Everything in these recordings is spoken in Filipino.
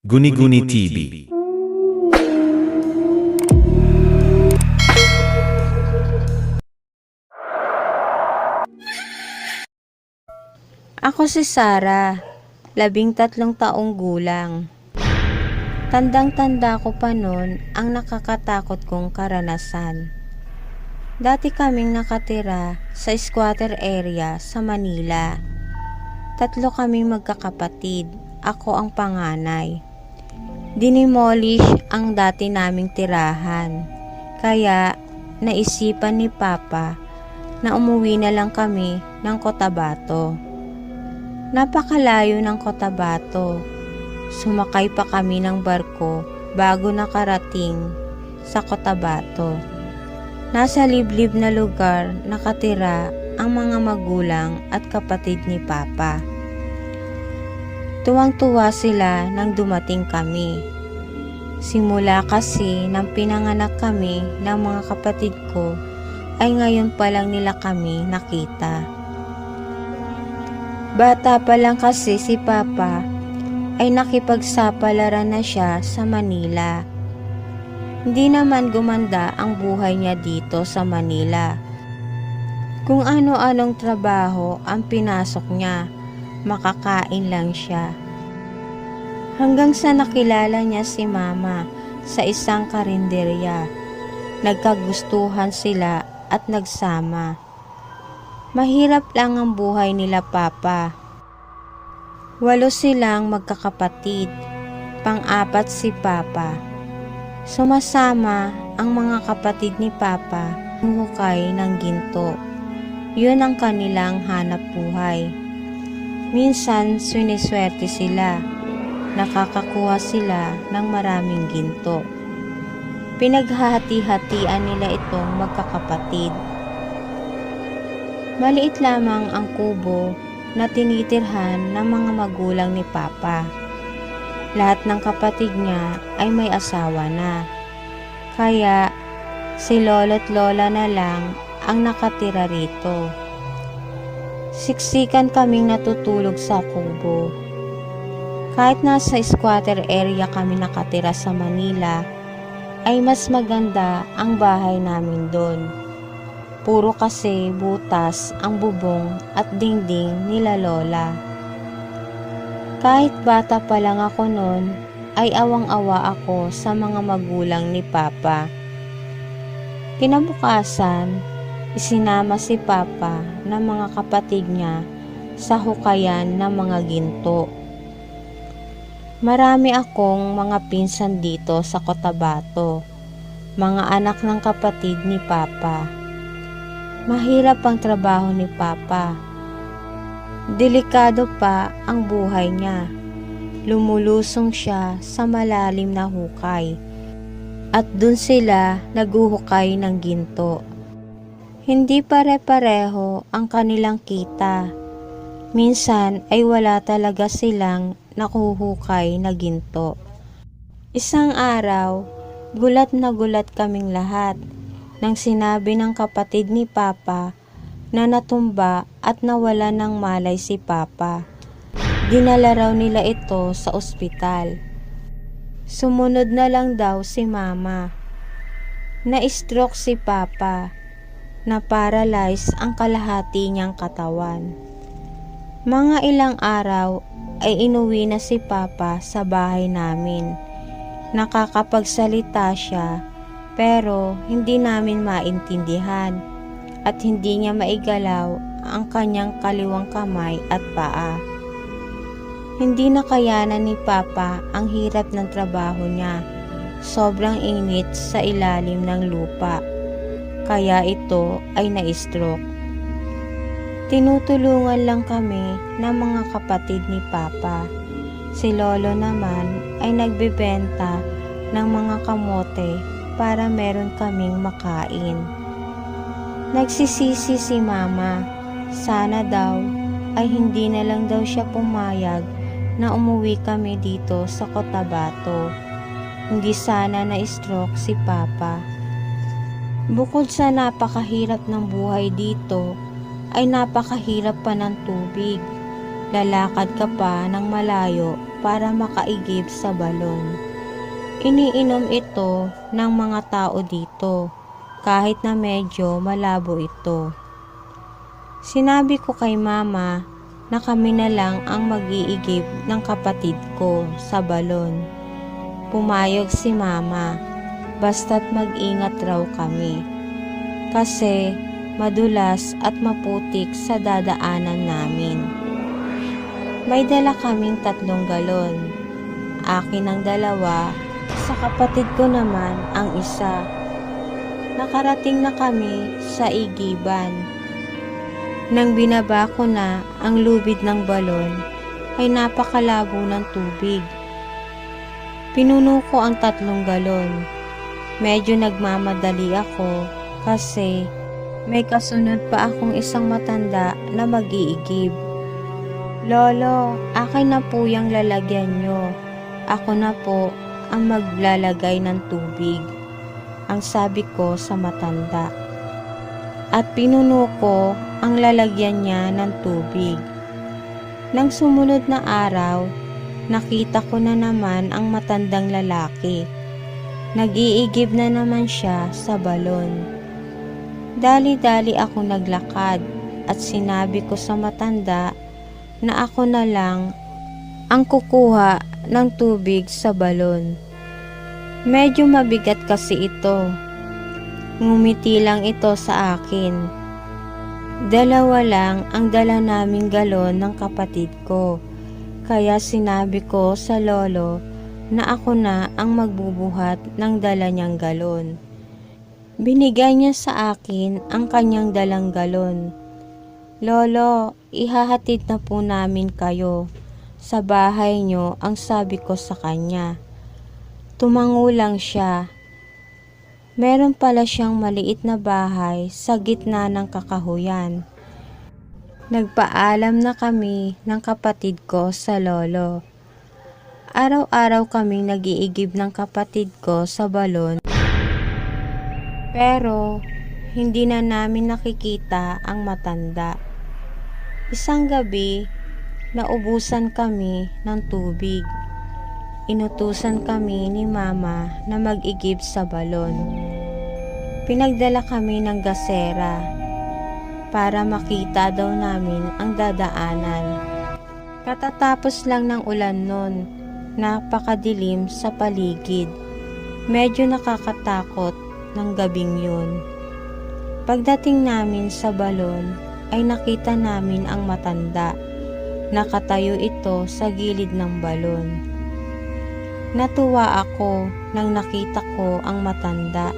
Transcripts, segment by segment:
Guni-Guni TV. Ako si Sarah, labing tatlong taong gulang. Tandang-tanda ko pa noon ang nakakatakot kong karanasan. Dati kaming nakatira sa squatter area sa Manila. Tatlo kaming magkakapatid, ako ang panganay. Dinimolish ang dati naming tirahan. Kaya naisipan ni Papa na umuwi na lang kami ng Cotabato. Napakalayo ng Cotabato. Sumakay pa kami ng barko bago nakarating sa Cotabato. Nasa liblib na lugar nakatira ang mga magulang at kapatid ni Papa. Tuwang-tuwa sila nang dumating kami. Simula kasi nang pinanganak kami ng mga kapatid ko ay ngayon pa lang nila kami nakita. Bata pa lang kasi si Papa ay nakipagsapalaran na siya sa Manila. Hindi naman gumanda ang buhay niya dito sa Manila. Kung ano-anong trabaho ang pinasok niya, makakain lang siya. Hanggang sa nakilala niya si Mama sa isang karinderya. Nagkagustuhan sila at nagsama. Mahirap lang ang buhay nila Papa. Walo silang magkakapatid. Pang-apat si Papa. Sumasama ang mga kapatid ni Papa hukay ng ginto. Yun ang kanilang hanap buhay. Minsan siniswerte sila. Nakakakuha sila ng maraming ginto. Pinaghahati-hatian nila itong magkakapatid. Maliit lamang ang kubo na tinitirhan ng mga magulang ni Papa. Lahat ng kapatid niya ay may asawa na. Kaya si lolo't lola na lang ang nakatira rito. Siksikan kaming natutulog sa kubo. Kahit nasa squatter area kami nakatira sa Manila, ay mas maganda ang bahay namin doon. Puro kasi butas ang bubong at dingding nila lola. Kahit bata pa lang ako noon, ay awang-awa ako sa mga magulang ni Papa. Kinabukasan, isinama si Papa ng mga kapatid niya sa hukayan ng mga ginto. Marami akong mga pinsan dito sa Cotabato, mga anak ng kapatid ni Papa. Mahirap ang trabaho ni Papa. Delikado pa ang buhay niya. Lumulusong siya sa malalim na hukay at dun sila naguhukay ng ginto. Hindi pare-pareho ang kanilang kita. Minsan ay wala talaga silang nakuhukay na ginto. Isang araw, gulat na gulat kaming lahat nang sinabi ng kapatid ni Papa na natumba at nawala ng malay si Papa. Dinala raw nila ito sa ospital. Sumunod na lang daw si Mama. Na-stroke si Papa. Na-paralyze ang kalahati niyang katawan. Mga ilang araw ay inuwi na si Papa sa bahay namin. Nakakapagsalita siya pero hindi namin maintindihan at hindi niya maigalaw ang kanyang kaliwang kamay at paa. Hindi nakayanan ni Papa ang hirap ng trabaho niya. Sobrang init sa ilalim ng lupa. Kaya ito ay na-stroke. Tinutulungan lang kami ng mga kapatid ni Papa. Si Lolo naman ay nagbebenta ng mga kamote para meron kaming makain. Nagsisisi si Mama. Sana daw ay hindi na lang daw siya pumayag na umuwi kami dito sa Cotabato. Hindi sana na-stroke si Papa. Bukod sa napakahirap ng buhay dito, ay napakahirap pa ng tubig. Lalakad ka pa ng malayo para makaigib sa balon. Iniinom ito ng mga tao dito kahit na medyo malabo ito. Sinabi ko kay mama na kami na lang ang mag-iigib ng kapatid ko sa balon. Pumayag si mama, basta't mag-ingat raw kami. Kasi madulas at maputik sa dadaanan namin. May dala kaming tatlong galon. Akin ang dalawa, sa kapatid ko naman ang isa. Nakarating na kami sa igiban. Nang binaba ko na ang lubid ng balon, ay napakalabo ng tubig. Pinuno ko ang tatlong galon. Medyo nagmamadali ako kasi may kasunod pa akong isang matanda na mag-iigib. Lolo, akin na po yung lalagyan nyo. Ako na po ang maglalagay ng tubig. Ang sabi ko sa matanda. At pinuno ko ang lalagyan niya ng tubig. Nang sumunod na araw, nakita ko na naman ang matandang lalaki. Nag-iigib na naman siya sa balon. Dali-dali ako naglakad at sinabi ko sa matanda na ako na lang ang kukuha ng tubig sa balon. Medyo mabigat kasi ito. Ngumiti lang ito sa akin. Dalawa lang ang dala naming galon ng kapatid ko. Kaya sinabi ko sa lolo na ako na ang magbubuhat ng dala niyang galon. Binigay niya sa akin ang kanyang dalang galon. Lolo, ihahatid na po namin kayo. Sa bahay niyo ang sabi ko sa kanya. Tumango lang siya. Meron pala siyang maliit na bahay sa gitna ng kakahuyan. Nagpaalam na kami ng kapatid ko sa lolo. Araw-araw kaming nagiigib ng kapatid ko sa balon. Pero hindi na namin nakikita ang matanda. Isang gabi, naubusan kami ng tubig. Inutusan kami ni mama na mag-igib sa balon. Pinagdala kami ng gasera para makita daw namin ang dadaanan. Katatapos lang ng ulan nun, napakadilim sa paligid. Medyo nakakatakot ng gabing yun. Pagdating namin sa balon, ay nakita namin ang matanda. Nakatayo ito sa gilid ng balon. Natuwa ako nang nakita ko ang matanda.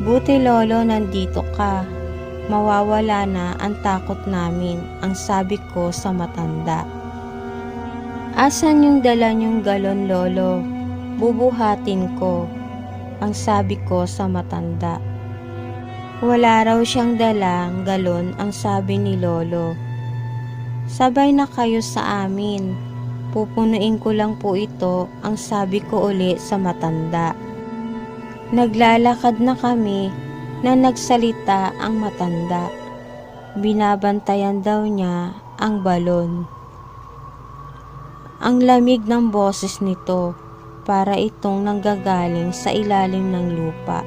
Buti lolo nandito ka. Mawawala na ang takot namin, ang sabi ko sa matanda. Asan yung dala niyong galon lolo? Bubuhatin ko, ang sabi ko sa matanda. Wala raw siyang dalang galon ang sabi ni lolo. Sabay na kayo sa amin, Pupunuin ko lang po ito ang sabi ko uli sa matanda. Naglalakad na kami na nagsalita ang matanda. Binabantayan daw niya ang balon. Ang lamig ng boses nito para itong nanggagaling sa ilalim ng lupa.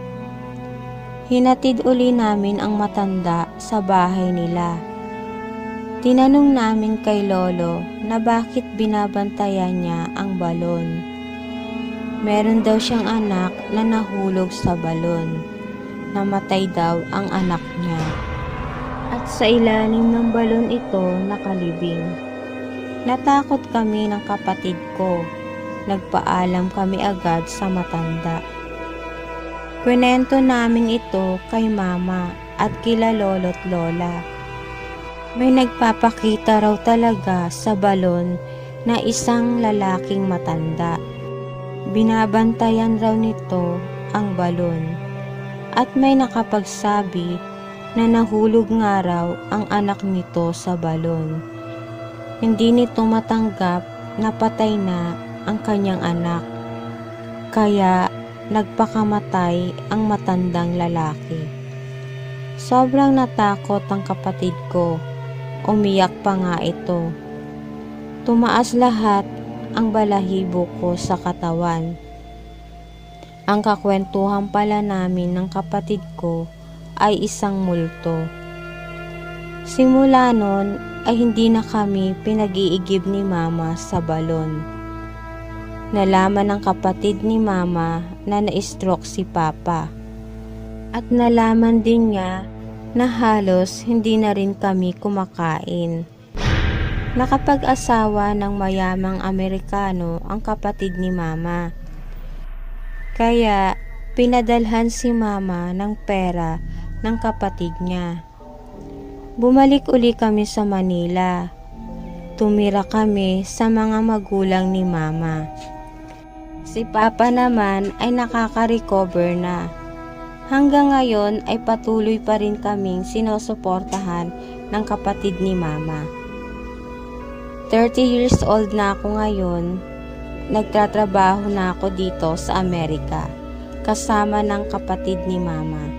Hinatid uli namin ang matanda sa bahay nila. Tinanong namin kay Lolo na bakit binabantayan niya ang balon. Meron daw siyang anak na nahulog sa balon. Namatay daw ang anak niya. At sa ilalim ng balon ito nakalibing. Natakot kami ng kapatid ko. Nagpaalam kami agad sa matanda. Kwento namin ito kay mama at kila lolo't lola. May nagpapakita raw talaga sa balon na isang lalaking matanda. Binabantayan raw nito ang balon. At may nakapagsabi na nahulog nga raw ang anak nito sa balon. Hindi nito matanggap na patay na ang kanyang anak. Kaya nagpakamatay ang matandang lalaki. Sobrang natakot ang kapatid ko Umiyak pa nga ito. Tumaas lahat ang balahibo ko sa katawan. Ang kakwentuhan pala namin ng kapatid ko ay isang multo. Simula nun ay hindi na kami pinag-iigib ni mama sa balon. Nalaman ng kapatid ni mama na na-stroke si papa. At nalaman din niya na halos hindi na rin kami kumakain. Nakapag-asawa ng mayamang Amerikano ang kapatid ni mama. Kaya pinadalhan si mama ng pera ng kapatid niya. Bumalik uli kami sa Manila. Tumira kami sa mga magulang ni mama. Si papa naman ay nakaka-recover na. Hanggang ngayon ay patuloy pa rin kaming sinusuportahan ng kapatid ni mama. 30 years old na ako ngayon. Nagtatrabaho na ako dito sa Amerika kasama ng kapatid ni mama.